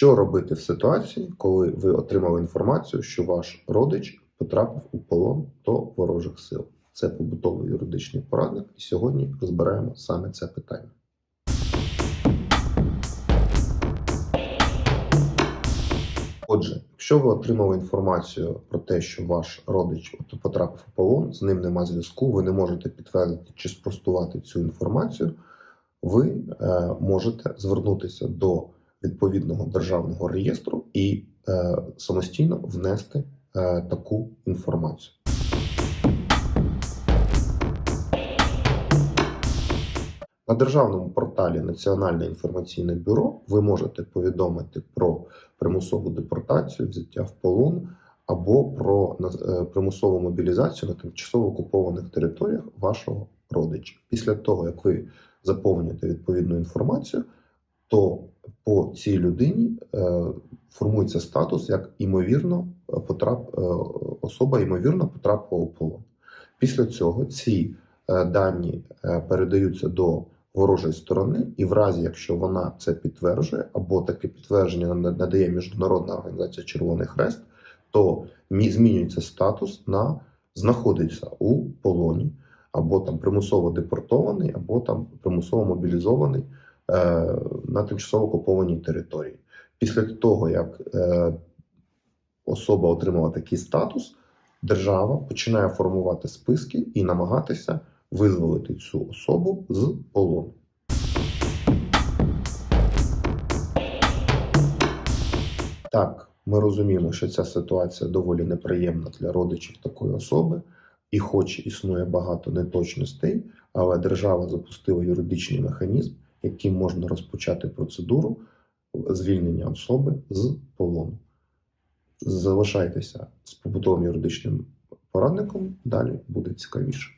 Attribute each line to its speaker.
Speaker 1: Що робити в ситуації, коли ви отримали інформацію, що ваш родич потрапив у полон до ворожих сил? Це побутовий юридичний порадник, і сьогодні розбираємо саме це питання. Отже, якщо ви отримали інформацію про те, що ваш родич потрапив у полон, з ним нема зв'язку, ви не можете підтвердити чи спростувати цю інформацію, ви е, можете звернутися до відповідного державного реєстру і е, самостійно внести е, таку інформацію. На державному порталі Національне інформаційне бюро ви можете повідомити про примусову депортацію, взяття в полон або про е, примусову мобілізацію на тимчасово окупованих територіях вашого родича. Після того, як ви заповнюєте відповідну інформацію, то по цій людині е, формується статус як імовірно потрап, е, особа ймовірно потрапила у полон. Після цього ці е, дані е, передаються до ворожої сторони, і в разі, якщо вона це підтверджує, або таке підтвердження надає Міжнародна організація Червоний Хрест, то змінюється статус на знаходиться у полоні, або там примусово депортований, або там примусово мобілізований е, на тимчасово окупованій території. Після того, як е, особа отримала такий статус, держава починає формувати списки і намагатися визволити цю особу з полону. Так, ми розуміємо, що ця ситуація доволі неприємна для родичів такої особи, і хоч існує багато неточностей, але держава запустила юридичний механізм, яким можна розпочати процедуру звільнення особи з полону. Залишайтеся з побутовим юридичним порадником, далі буде цікавіше.